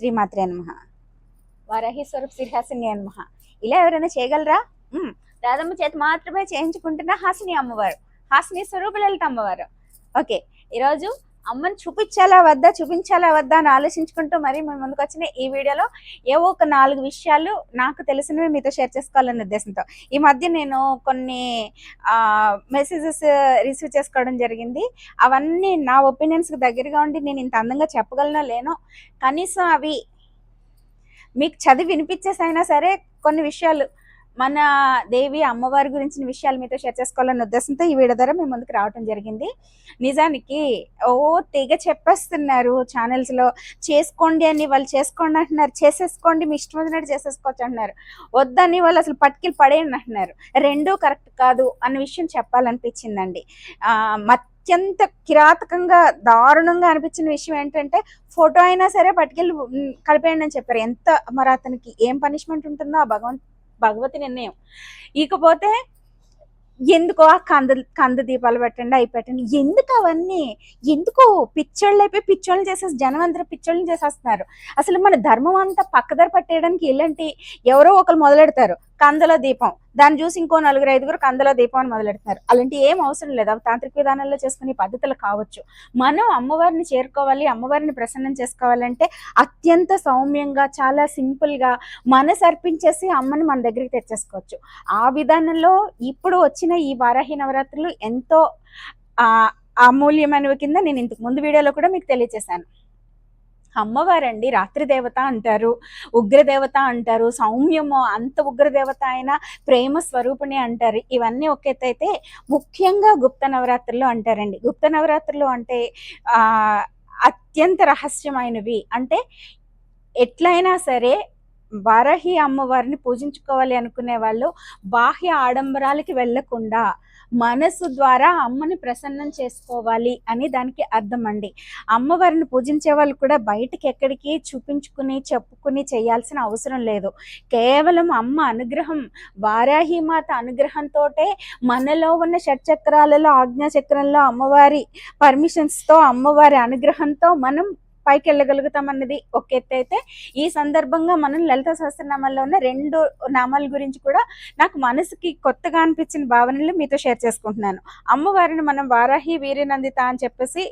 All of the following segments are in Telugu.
శ్రీమాత్రే నమ. వరహి స్వరూప్ శ్రీహాసిని నమ. ఇలా ఎవరైనా చేయగలరా? ఉమ్, రాధమ్మ మాత్రమే చేయించుకుంటున్న హాసిని అమ్మవారు. హాసిని స్వరూప లలిత అమ్మవారు. ఓకే. ఈరోజు అమ్మని చూపించాలా వద్దా చూపించాలా వద్దా అని ఆలోచించుకుంటూ మరి మేము ముందుకు వచ్చిన ఈ వీడియోలో ఏవో ఒక నాలుగు విషయాలు నాకు తెలిసినవి మీతో షేర్ చేసుకోవాలనే ఉద్దేశంతో. ఈ మధ్య నేను కొన్ని మెసేజెస్ రిసీవ్ చేసుకోవడం జరిగింది. అవన్నీ నా ఒపీనియన్స్కి దగ్గరగా ఉండి నేను ఇంత అందంగా చెప్పగలనో లేనో కనీసం అవి మీకు చదివి వినిపించేసైనా సరే కొన్ని విషయాలు మన దేవి అమ్మవారి గురించిన విషయాలు మీతో షేర్ చేసుకోవాలనే ఉద్దేశంతో ఈ వీడియో ద్వారా మేము ముందుకు రావటం జరిగింది. నిజానికి ఓ తెగ చెప్పేస్తున్నారు ఛానల్స్లో చేసుకోండి అని వాళ్ళు చేసుకోండి అంటున్నారు చేసేసుకోండి మీ ఇష్టం వచ్చినట్టు చేసేసుకోవచ్చు అంటున్నారు. వద్దని వాళ్ళు అసలు పట్టుకెళ్ళి పడేయండి అంటున్నారు. రెండూ కరెక్ట్ కాదు అన్న విషయం చెప్పాలనిపించిందండి. అత్యంత కిరాతకంగా దారుణంగా అనిపించిన విషయం ఏంటంటే ఫోటో అయినా సరే పట్టుకెళ్ళి కలిపేయండి అని చెప్పారు. ఎంత మరి అతనికి ఏం పనిష్మెంట్ ఉంటుందో ఆ భగవంత్ భగవతి నిర్ణయం. ఇకపోతే ఎందుకో ఆ కంద కంద దీపాలు పెట్టండి అవి పెట్టండి. ఎందుకు అవన్నీ? ఎందుకు పిచ్చోళ్ళు అయిపోయి పిచ్చోళ్ళు చేసేసి జనం అందరూ పిచ్చోళ్ళని చేసేస్తున్నారు? అసలు మన ధర్మం అంతా పక్కదారి పట్టేయడానికి ఇలాంటి ఎవరో ఒకరు మొదలెడతారు. కందల దీపం. దాన్ని చూసి ఇంకో నలుగురు ఐదుగురు కందల దీపం అని మొదలెడతారు అలాంటి ఏం అవసరం లేదు. అవి తాంత్రిక విధానాల్లో చేసుకునే పద్ధతులు కావచ్చు. మనం అమ్మవారిని చేరుకోవాలి అమ్మవారిని ప్రసన్నం చేసుకోవాలంటే అత్యంత సౌమ్యంగా చాలా సింపుల్గా మనసు అర్పించేసి అమ్మని మన దగ్గరికి తెచ్చేసుకోవచ్చు. ఆ విధానంలో ఇప్పుడు వచ్చిన ఈ వారాహి నవరాత్రులు ఎంతో అమూల్యమైనవి కింద నేను ఇంతకు ముందు వీడియోలో కూడా మీకు తెలియజేశాను. అమ్మవారండి రాత్రి దేవత అంటారు ఉగ్రదేవత అంటారు సౌమ్యము అంత ఉగ్రదేవత అయినా ప్రేమ స్వరూపిణి అంటారు. ఇవన్నీ ఒక అయితే ముఖ్యంగా గుప్త నవరాత్రులు అంటారండి. గుప్త నవరాత్రులు అంటే అత్యంత రహస్యమైనవి. అంటే ఎట్లయినా సరే వారాహి అమ్మవారిని పూజించుకోవాలి అనుకునే వాళ్ళు బాహ్య ఆడంబరాలకి వెళ్ళకుండా మనసు ద్వారా అమ్మని ప్రసన్నం చేసుకోవాలి అని దానికి అర్థం అండి. అమ్మవారిని పూజించే వాళ్ళు కూడా బయటకి ఎక్కడికి చూపించుకుని చెప్పుకుని చేయాల్సిన అవసరం లేదు. కేవలం అమ్మ అనుగ్రహం వారాహి మాత అనుగ్రహంతో మనలో ఉన్న షట్చక్రాలలో ఆజ్ఞా చక్రంలో అమ్మవారి పర్మిషన్స్తో అమ్మవారి అనుగ్రహంతో మనం పైకి వెళ్ళగలుగుతాం అన్నది ఒక ఎత్తు అయితే. ఈ సందర్భంగా మనం లలిత సహస్రనామాల్లో ఉన్న రెండు నామాల గురించి కూడా నాకు మనసుకి కొత్తగా అనిపించిన భావనలు మీతో షేర్ చేసుకుంటున్నాను. అమ్మవారిని మనం వారాహి వీరనందిత అని చెప్పేసి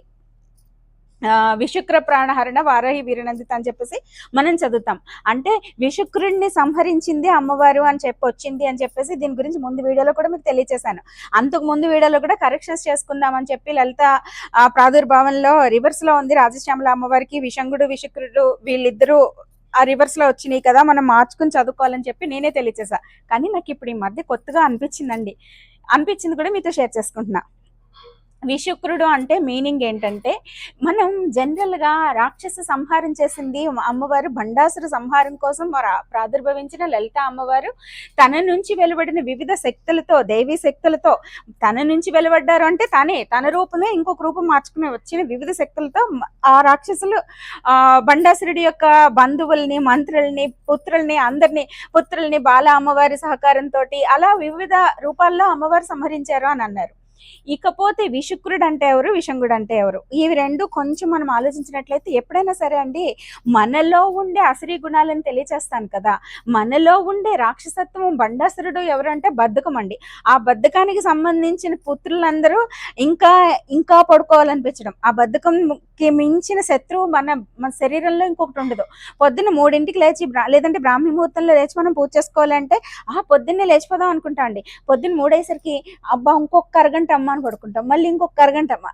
విషుక్ర ప్రాణహరణ వారాహి వీరనందిత అని చెప్పేసి మనం చదువుతాం. అంటే విశుక్రుడిని సంహరించింది అమ్మవారు అని చెప్పి వచ్చింది అని చెప్పేసి దీని గురించి ముందు వీడియోలో కూడా మీకు తెలియజేశాను అంతకు ముందు వీడియోలో కూడా కరెక్షన్స్ చేసుకుందాం అని చెప్పి లలిత ఆ ప్రాదుర్భావంలో రివర్స్లో ఉంది. రాజశ్యామల అమ్మవారికి విషంగుడు విషుక్రుడు వీళ్ళిద్దరూ ఆ రివర్స్లో వచ్చినాయి కదా మనం మార్చుకుని చదువుకోవాలని చెప్పి నేనే తెలియచేసా కానీ నాకు ఇప్పుడు ఈ మధ్య కొత్తగా అనిపించిందండి. అనిపించింది కూడా మీతో షేర్ చేసుకుంటున్నా. విశుక్రుడు అంటే మీనింగ్ ఏంటంటే మనం జనరల్గా రాక్షస సంహారం చేసింది అమ్మవారు బండాసుర సంహారం కోసం ప్రాదుర్భవించిన లలిత అమ్మవారు తన నుంచి వెలువడిన వివిధ శక్తులతో దేవీ శక్తులతో తన నుంచి వెలువడ్డారు అంటే తనే తన రూపమే ఇంకొక రూపం మార్చుకుని వచ్చిన వివిధ శక్తులతో ఆ రాక్షసులు ఆ బండాసురుడి యొక్క బంధువుల్ని మంత్రుల్ని పుత్రుల్ని అందరినీ పుత్రుల్ని బాల అమ్మవారి సహకారంతో అలా వివిధ రూపాల్లో అమ్మవారు సంహరించారు అని అన్నారు. ఇకపోతే విషుక్రుడు అంటే ఎవరు? విషంగుడు అంటే ఎవరు? ఇవి రెండు కొంచెం మనం ఆలోచించినట్లయితే ఎప్పుడైనా సరే అండి మనలో ఉండే అసరి గుణాలను తెలియచేస్తాను కదా. మనలో ఉండే రాక్షసత్వం బండాసురుడు ఎవరంటే బద్ధకం అండి. ఆ బద్ధకానికి సంబంధించిన పుత్రులందరూ ఇంకా ఇంకా పడుకోవాలనిపించడం. ఆ బద్ధకంకి మించిన శత్రువు మన మన శరీరంలో ఇంకొకటి ఉండదు. పొద్దున్న మూడింటికి లేచి లేదంటే బ్రాహ్మీ ముహూర్తంలో లేచి మనం పూజ చేసుకోవాలంటే ఆ పొద్దున్నే లేచిపోదాం అనుకుంటా అండి. పొద్దున్న మూడేసరికి అబ్బా ఇంకొక అరగంట అమ్మ అని పడుకుంటాం. మళ్ళీ ఇంకొక అరగంట అమ్మ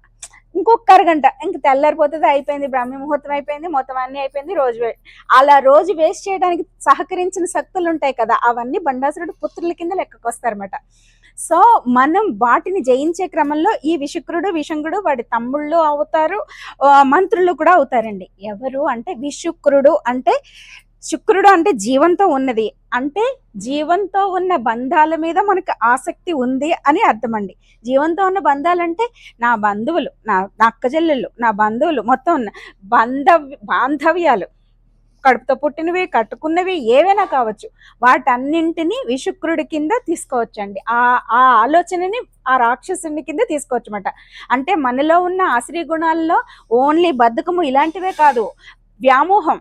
ఇంకొక అరగంట. ఇంక తెల్లారిపోతుంది అయిపోయింది బ్రాహ్మీ ముహూర్తం అయిపోయింది మొత్తం అన్ని అయిపోయింది రోజు వే- అలా రోజు వేస్ట్ చేయడానికి సహకరించిన శక్తులు ఉంటాయి కదా అవన్నీ బండాసురుడు పుత్రుల కింద లెక్కకు వస్తారన్నమాట సో మనం వాటిని జయించే క్రమంలో ఈ విషుక్రుడు విషంగుడు వాడి తమ్ముళ్ళు అవుతారు మంత్రులు కూడా అవుతారండి. ఎవరు అంటే విషుక్రుడు అంటే శుక్రుడు అంటే జీవంతో ఉన్నది. అంటే జీవంతో ఉన్న బంధాల మీద మనకు ఆసక్తి ఉంది అని అర్థమండి. జీవంతో ఉన్న బంధాలంటే నా బంధువులు నా నా అక్కజెల్లెళ్ళు నా బంధువులు మొత్తం ఉన్న బాంధవ్యాలు. కడుపుతో పుట్టినవి కట్టుకున్నవి ఏవైనా కావచ్చు. వాటన్నింటినీ విశుక్రుడి కింద తీసుకోవచ్చండి. ఆ ఆ ఆలోచనని ఆ రాక్షసుని కింద తీసుకోవచ్చు అనమాట అంటే మనలో ఉన్న ఆశ్రీ గుణాల్లో ఓన్లీ బద్ధకము ఇలాంటివే కాదు. వ్యామోహం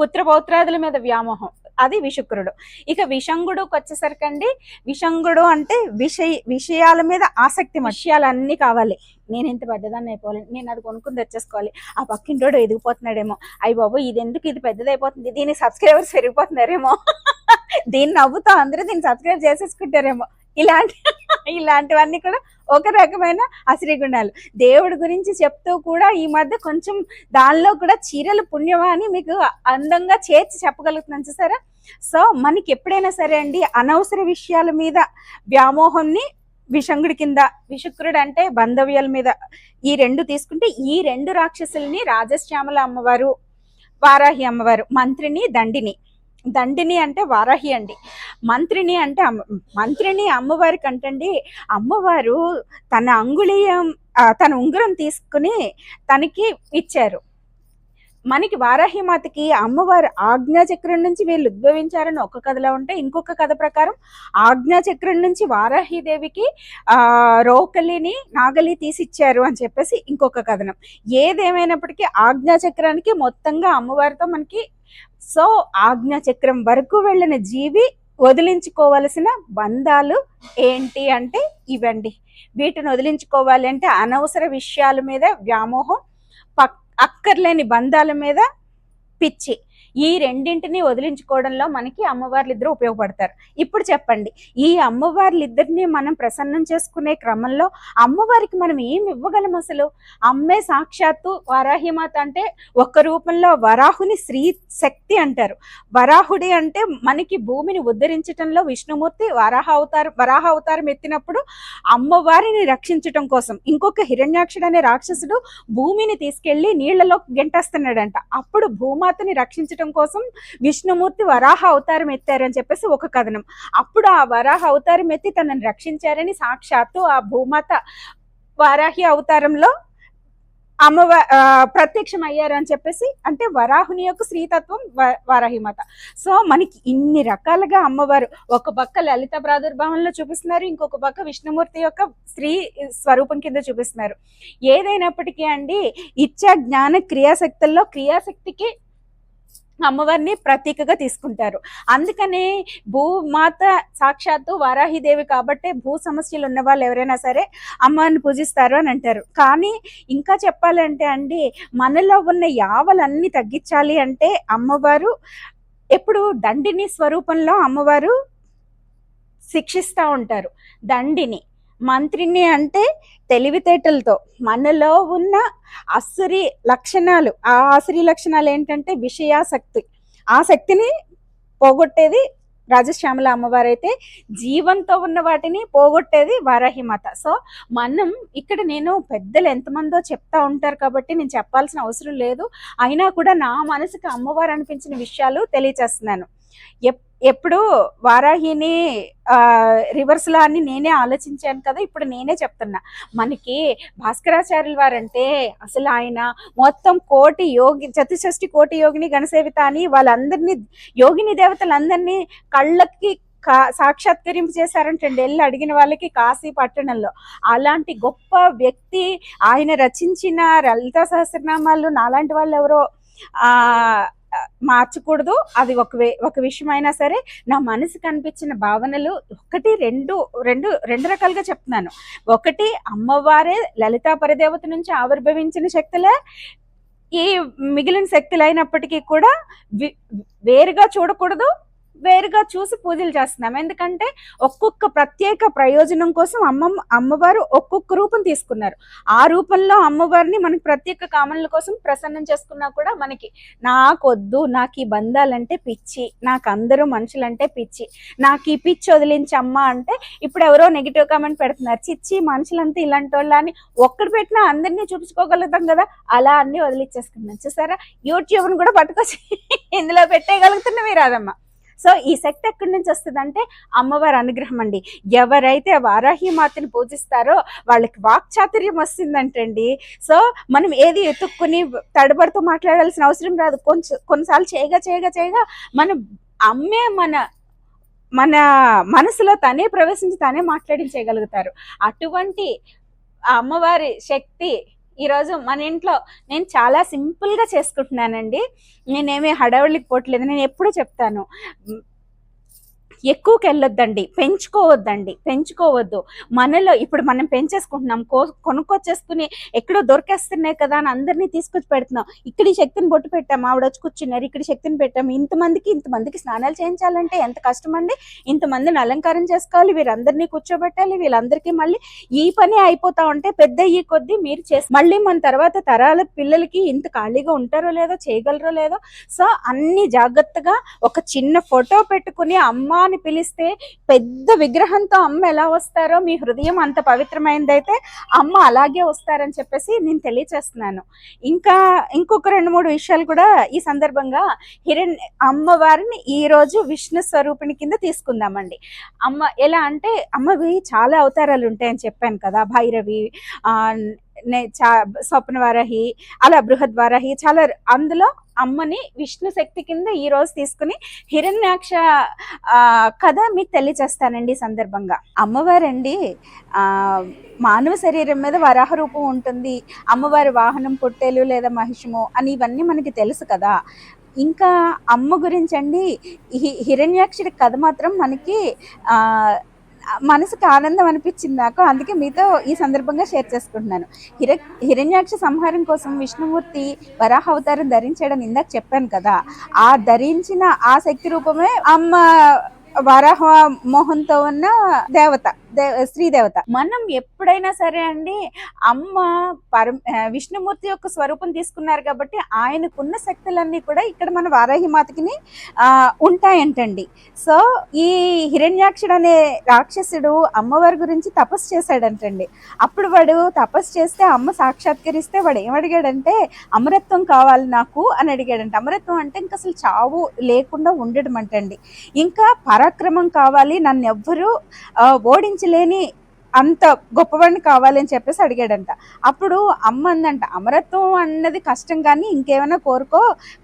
పుత్ర పౌత్రాదుల మీద వ్యామోహం. అది విషుక్రుడు. ఇక విషంగుడుకి వచ్చేసరికండి విషంగుడు అంటే విషయ విషయాల మీద ఆసక్తి విషయాలన్నీ కావాలి. నేను ఇంత పెద్దదాన్ని అయిపోవాలి. నేను అది కొనుక్కుని తెచ్చేసుకోవాలి. ఆ పక్కింటోడు ఎదిగిపోతున్నాడేమో. అయ్యి బాబు ఇది ఎందుకు ఇది పెద్దదైపోతుంది? దీనికి సబ్స్క్రైబర్స్ పెరిగిపోతున్నారేమో. దీన్ని నవ్వుతా అందరూ దీన్ని సబ్స్క్రైబ్ చేసేసుకుంటారేమో. ఇలాంటి ఇలాంటివన్నీ కూడా ఒక రకమైన అసిరి గుణాలు దేవుడి గురించి చెప్తూ కూడా ఈ మధ్య కొంచెం దానిలో కూడా చీరలు పుణ్యమా అని మీకు అందంగా చేర్చి చెప్పగలుగుతున్నాను చూసారా? సో మనకి ఎప్పుడైనా సరే అండి అనవసర విషయాల మీద వ్యామోహంని విషంగుడి కింద విషుక్రుడు అంటే బంధవ్యాల మీద ఈ రెండు తీసుకుంటే ఈ రెండు రాక్షసుల్ని రాజశ్యామల అమ్మవారు వారాహి అమ్మవారు మంత్రిని దండిని దండిని అంటే వారాహి అండి. మంత్రిని అంటే అమ్మ మంత్రిని అమ్మవారి కంటండి. అమ్మవారు తన అంగుళీయం తన ఉంగరం తీసుకుని తనకి ఇచ్చారు. మనకి వారాహి మాతకి అమ్మవారు ఆజ్ఞాచక్రం నుంచి వీళ్ళు ఉద్భవించారని ఒక కథలో ఉంటే ఇంకొక కథ ప్రకారం ఆజ్ఞాచక్రం నుంచి వారాహి దేవికి ఆ రోకలిని నాగలి తీసిచ్చారు అని చెప్పేసి ఇంకొక కథనం. ఏదేమైనప్పటికీ ఆజ్ఞాచక్రానికి మొత్తంగా అమ్మవారితో మనకి సో ఆజ్ఞాచక్రం వరకు వెళ్ళిన జీవి వదిలించుకోవలసిన బంధాలు ఏంటి అంటే ఇవండి. వీటిని వదిలించుకోవాలి అంటే అనవసర విషయాల మీద వ్యామోహం పక్ అక్కర్లేని బంధాల మీద పిచ్చి. ఈ రెండింటిని వదిలించుకోవడంలో మనకి అమ్మవార్లు ఇద్దరు ఉపయోగపడతారు. ఇప్పుడు చెప్పండి ఈ అమ్మవార్లు ఇద్దరిని మనం ప్రసన్నం చేసుకునే క్రమంలో అమ్మవారికి మనం ఏం ఇవ్వగలం అసలు? అమ్మే సాక్షాత్తు వరాహిమాత అంటే ఒక్క రూపంలో వరాహుని స్త్రీ శక్తి అంటారు. వరాహుడి అంటే మనకి భూమిని ఉద్ధరించటంలో విష్ణుమూర్తి వరాహ అవతారం వరాహ అవతారం ఎత్తినప్పుడు అమ్మవారిని రక్షించటం కోసం ఇంకొక హిరణ్యాక్షుడు అనే రాక్షసుడు భూమిని తీసుకెళ్ళి నీళ్ళలో గెంటేస్తున్నాడంట. అప్పుడు భూమాతని రక్షించటం కోసం విష్ణుమూర్తి వరాహ అవతారం ఎత్తారని చెప్పేసి ఒక కథనం. అప్పుడు ఆ వరాహ అవతారం ఎత్తి తనని రక్షించారని సాక్షాత్తు ఆ భూమాత వారాహి అవతారంలో అమ్మవ ప్రత్యక్షం అయ్యారని చెప్పేసి అంటే వరాహుని యొక్క శ్రీతత్వం వ- వారాహిమాత సో మనకి ఇన్ని రకాలుగా అమ్మవారు ఒక పక్క లలిత ప్రాదుర్భావంలో చూపిస్తున్నారు ఇంకొక పక్క విష్ణుమూర్తి యొక్క స్త్రీ స్వరూపం కింద చూపిస్తున్నారు. ఏదైనప్పటికీ అండి ఇచ్చా జ్ఞాన క్రియాశక్తుల్లో క్రియాశక్తికి అమ్మవారిని ప్రతీకగా తీసుకుంటారు. అందుకనే భూమాత సాక్షాత్తు వారాహిదేవి కాబట్టి భూ సమస్యలు ఉన్న వాళ్ళు ఎవరైనా సరే అమ్మవారిని పూజిస్తారు అని అంటారు. కానీ ఇంకా చెప్పాలంటే అండి మనలో ఉన్న యావలన్నీ తగ్గించాలి అంటే అమ్మవారు ఎప్పుడు దండిని స్వరూపంలో అమ్మవారు శిక్షిస్తూ ఉంటారు. దండిని. మంత్రిని అంటే తెలివితేటలతో మనలో ఉన్న అసురి లక్షణాలు. ఆ అసురి లక్షణాలు ఏంటంటే విషయాసక్తి. ఆ శక్తిని పోగొట్టేది రాజశ్యామల అమ్మవారు అయితే జీవంతో ఉన్న వాటిని పోగొట్టేది వారాహిమాత. సో మనం ఇక్కడ నేను పెద్దలు ఎంతమందో చెప్తా ఉంటారు కాబట్టి నేను చెప్పాల్సిన అవసరం లేదు. అయినా కూడా నా మనసుకి అమ్మవారు అనిపించిన విషయాలు తెలియచేస్తున్నాను. ఎప్ ఎప్పుడు వారాహిని ఆ, అని నేనే ఆలోచించాను కదా ఇప్పుడు నేనే చెప్తున్నా. మనకి భాస్కరాచార్యుల వారంటే అసలు ఆయన మొత్తం కోటి యోగి చతుషష్ఠి కోటి యోగిని గణసేవిత అని వాళ్ళందరినీ యోగిని దేవతలందరినీ కళ్ళకి కా సాక్షాత్కరింపు చేశారంటండి వెళ్ళి అడిగిన వాళ్ళకి కాశీ పట్టణంలో. అలాంటి గొప్ప వ్యక్తి ఆయన రచించిన లలితా సహస్రనామాలు నాలాంటి వాళ్ళు ఎవరో మార్చకూడదు. అది ఒక వే- ఒక విషయం అయినా సరే నా మనసుకు అనిపించిన భావనలు ఒకటి రెండు రెండు రెండు రకాలుగా చెప్తున్నాను. ఒకటి అమ్మవారే లలితా పరిదేవత నుంచి ఆవిర్భవించిన శక్తులే. ఈ మిగిలిన శక్తులు అయినప్పటికీ కూడా వేరుగా చూడకూడదు. వేరుగా చూసి పూజలు చేస్తున్నాం. ఎందుకంటే ఒక్కొక్క ప్రత్యేక ప్రయోజనం కోసం అమ్మమ్మ అమ్మవారు ఒక్కొక్క రూపం తీసుకున్నారు. ఆ రూపంలో అమ్మవారిని మనకి ప్రత్యేక కామన్ల కోసం ప్రసన్నం చేసుకున్నా కూడా మనకి నాకొద్దు నాకు ఈ బంధాలంటే పిచ్చి నాకు అందరూ మనుషులంటే పిచ్చి. నాకు ఈ పిచ్చి వదిలించమ్మా అంటే ఇప్పుడు ఎవరో నెగిటివ్ కామెంట్ పెడుతున్నారు. చిచ్చి మనుషులంతా ఇలాంటి వాళ్ళ అని ఒక్కడు పెట్టినా అందరినీ చూపించుకోగలుగుతాం కదా అలా అన్ని వదిలిచ్చేసుకున్నాం. చూసారా? యూట్యూబ్ని కూడా పట్టుకొచ్చి ఇందులో పెట్టేయగలుగుతున్నవి రాదమ్మ. సో ఈ శక్తి ఎక్కడి నుంచి వస్తుందంటే అమ్మవారి అనుగ్రహం అండి. ఎవరైతే వారాహి మాతని పూజిస్తారో వాళ్ళకి వాక్చాతుర్యం వస్తుందంటండి. సో మనం ఏది ఎత్తుక్కుని తడబడుతూ మాట్లాడాల్సిన అవసరం రాదు. కొంచెం కొన్నిసార్లు చేయగా చేయగా చేయగా మన అమ్మే మన మన మనసులో తనే ప్రవేశించి తనే మాట్లాడించేయగలుగుతారు. అటువంటి అమ్మవారి శక్తి ఈరోజు మన ఇంట్లో నేను చాలా సింపుల్గా చేసుకుంటున్నానండి. నేనేమి హడావుడికి పోవట్లేదు. నేను ఎప్పుడూ చెప్తాను. ఎక్కువకి వెళ్ళొద్దండి పెంచుకోవద్దండి. పెంచుకోవద్దు. మనలో ఇప్పుడు మనం పెంచేసుకుంటున్నాం. కో కొనుక్కొచ్చేసుకుని ఎక్కడో దొరికేస్తున్నాయి కదా అని అందరినీ తీసుకొచ్చి పెడుతున్నాం. ఇక్కడ ఈ శక్తిని బొట్టు పెట్టాం. ఆవిడ వచ్చి కూర్చున్నారు. ఇక్కడ శక్తిని పెట్టాం. ఇంతమందికి ఇంతమందికి స్నానాలు చేయించాలంటే ఎంత కష్టం అండి ఇంతమందిని అలంకారం చేసుకోవాలి. వీరందరినీ కూర్చోబెట్టాలి. వీళ్ళందరికీ మళ్ళీ ఈ పని అయిపోతా ఉంటే పెద్ద ఈ కొద్దీ మీరు చేసి మళ్ళీ మన తర్వాత తరాల పిల్లలకి ఇంత ఖాళీగా ఉంటారో లేదో చేయగలరో లేదో సో అన్ని జాగ్రత్తగా ఒక చిన్న ఫోటో పెట్టుకుని అమ్మ అని పిలిస్తే పెద్ద విగ్రహంతో అమ్మ ఎలా వస్తారో మీ హృదయం అంత పవిత్రమైందైతే అమ్మ అలాగే వస్తారని చెప్పేసి నేను తెలియచేస్తున్నాను. ఇంకా ఇంకొక రెండు మూడు విషయాలు కూడా ఈ సందర్భంగా హిరణ్ అమ్మవారిని ఈ రోజు విష్ణు స్వరూపిణి కింద తీసుకుందామండి. అమ్మ ఎలా అంటే అమ్మవి చాలా అవతారాలు ఉంటాయని చెప్పాను కదా భైరవి స్వప్నవారహి అలా బృహద్వారహి చాలా అందులో అమ్మని విష్ణు శక్తి కింద ఈ రోజు తీసుకుని హిరణ్యాక్ష కథ మీకు తెలియచేస్తానండి ఈ సందర్భంగా. అమ్మవారండి మానవ శరీరం మీద వరాహ రూపం ఉంటుంది. అమ్మవారి వాహనం పొట్టేలు లేదా మహిషము అని ఇవన్నీ మనకి తెలుసు కదా. ఇంకా అమ్మ గురించి అండి హి- హిరణ్యాక్షుడి కథ మాత్రం మనకి మనసుకు ఆనందం అనిపించింది నాకు. అందుకే మీతో ఈ సందర్భంగా షేర్ చేసుకుంటున్నాను. హిర హిరణ్యాక్ష సంహారం కోసం విష్ణుమూర్తి వరాహ అవతారం ధరించాడని ఇందాక చెప్పాను కదా. ఆ ధరించిన ఆ శక్తి రూపమే అమ్మ వరాహ మోహంతో ఉన్న దేవత స్త్రీ దేవత మనం ఎప్పుడైనా సరే అండి అమ్మ పర విష్ణుమూర్తి యొక్క స్వరూపం తీసుకున్నారు కాబట్టి ఆయనకున్న శక్తులన్నీ కూడా ఇక్కడ మన వారాహిమాతకిని ఆ, ఉంటాయంటండి. సో ఈ హిరణ్యాక్షుడు అనే రాక్షసుడు అమ్మవారి గురించి తపస్సు చేశాడంటండి. అప్పుడు వాడు తపస్సు చేస్తే అమ్మ సాక్షాత్కరిస్తే వాడు ఏమడిగాడంటే అమరత్వం కావాలి నాకు అని అడిగాడంట. అమరత్వం అంటే ఇంకా అసలు చావు లేకుండా ఉండడం అంటండి ఇంకా పర పరాక్రమం కావాలి నన్ను ఎవ్వరూ ఓడించలేని అంత గొప్పవాడిని కావాలని చెప్పేసి అడిగాడంట. అప్పుడు అమ్మ అందంట అమరత్వం అన్నది కష్టం కానీ ఇంకేమైనా కోరుకో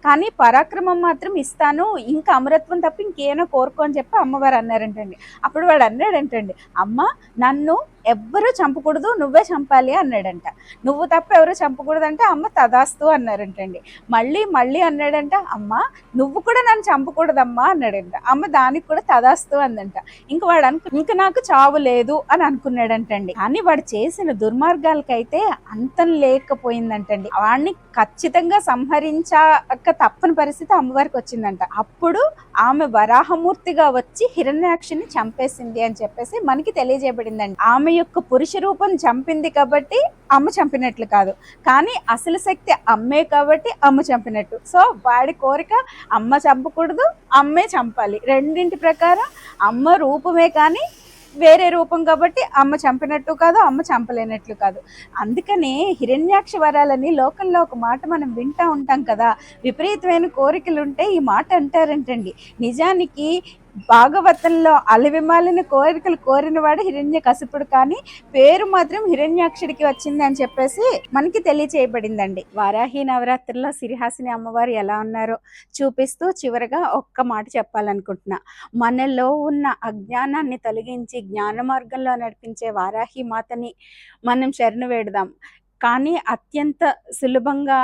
కానీ పరాక్రమం మాత్రం ఇస్తాను ఇంకా అమరత్వం తప్ప ఇంకేమైనా కోరుకో అని చెప్పి అమ్మవారు అన్నారంటండి. అప్పుడు వాడు అన్నాడంటండి అమ్మ నన్ను ఎవ్వరూ చంపకూడదు నువ్వే చంపాలి అన్నాడంట. నువ్వు తప్ప ఎవరు చంపకూడదు అంటే అమ్మ తదాస్తు అన్నారంటండి. మళ్ళీ మళ్ళీ అన్నాడంట అమ్మ నువ్వు కూడా నన్ను చంపకూడదమ్మా అన్నాడంట. అమ్మ దానికి కూడా తదాస్తు అందంట. ఇంక వాడు అనుకు ఇంక నాకు చావు లేదు అని అనుకున్నాడంటండి. కానీ వాడు చేసిన దుర్మార్గాలకైతే అంతం లేకపోయిందంటండి. వాడిని ఖచ్చితంగా సంహరించాక తప్పని పరిస్థితి అమ్మవారికి వచ్చిందంట. అప్పుడు ఆమె వరాహమూర్తిగా వచ్చి హిరణ్యాక్షిని చంపేసింది అని చెప్పేసి మనకి తెలియజేయబడిందండి. ఆమె యొక్క పురుష రూపం చంపింది కాబట్టి అమ్మ చంపినట్లు కాదు. కానీ అసలు శక్తి అమ్మే కాబట్టి అమ్మ చంపినట్టు. సో వాడి కోరిక అమ్మ చంపకూడదు అమ్మే చంపాలి. రెండింటి ప్రకారం అమ్మ రూపమే కానీ వేరే రూపం కాబట్టి అమ్మ చంపినట్టు కాదు అమ్మ చంపలేనట్లు కాదు. అందుకనే హిరణ్యాక్ష వరాలని లోకంలో ఒక మాట మనం వింటూ ఉంటాం కదా విపరీతమైన కోరికలు ఉంటే ఈ మాట అంటారంటండి. నిజానికి భాగవతంలో అలవిమాలిన కోరికలు కోరిన వాడు హిరణ్య కసిపుడు కానీ పేరు మాత్రం హిరణ్యాక్షుడికి వచ్చింది అని చెప్పేసి మనకి తెలియచేయబడిందండి. వారాహి నవరాత్రిలో సిరిహాసిని అమ్మవారు ఎలా ఉన్నారో చూపిస్తూ చివరగా ఒక్క మాట చెప్పాలనుకుంటున్నా. మనలో ఉన్న అజ్ఞానాన్ని తొలగించి జ్ఞాన మార్గంలో నడిపించే వారాహి మాతని మనం శరణు వేడదాం. కానీ అత్యంత సులభంగా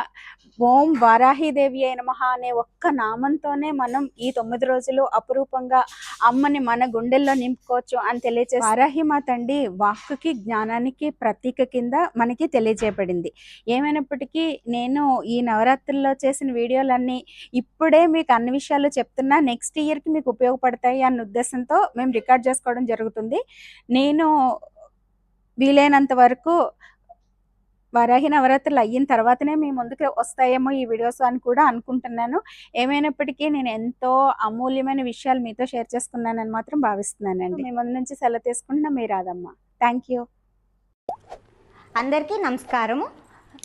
ఓం వారాహిదేవి అయిన మహా అనే ఒక్క నామంతోనే మనం ఈ తొమ్మిది రోజులు అపురూపంగా అమ్మని మన గుండెల్లో నింపుకోవచ్చు అని తెలియజే వారాహి మాత అండి వాక్కుకి జ్ఞానానికి ప్రతీక కింద మనకి తెలియజేయబడింది. ఏమైనప్పటికీ నేను ఈ నవరాత్రుల్లో చేసిన వీడియోలన్నీ ఇప్పుడే మీకు అన్ని విషయాలు చెప్తున్నా. నెక్స్ట్ ఇయర్కి మీకు ఉపయోగపడతాయి అన్న ఉద్దేశంతో మేము రికార్డ్ చేసుకోవడం జరుగుతుంది. నేను వీలైనంత వరకు వరాహి నవరాత్రులు అయిన తర్వాతనే మీ ముందుకు వస్తాయేమో ఈ వీడియోస్ అని కూడా అనుకుంటున్నాను. ఏమైనప్పటికీ నేను ఎంతో అమూల్యమైన విషయాలు మీతో షేర్ చేసుకున్నానని మాత్రం భావిస్తున్నానండి. మీ ముందు నుంచి సెలవు తీసుకుంటున్నా మీ రాదమ్మ థ్యాంక్ యూ. అందరికీ నమస్కారము.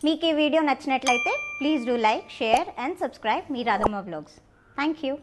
మీకు ఈ వీడియో నచ్చినట్లయితే please do like share and subscribe me Radhamma vlogs thank you.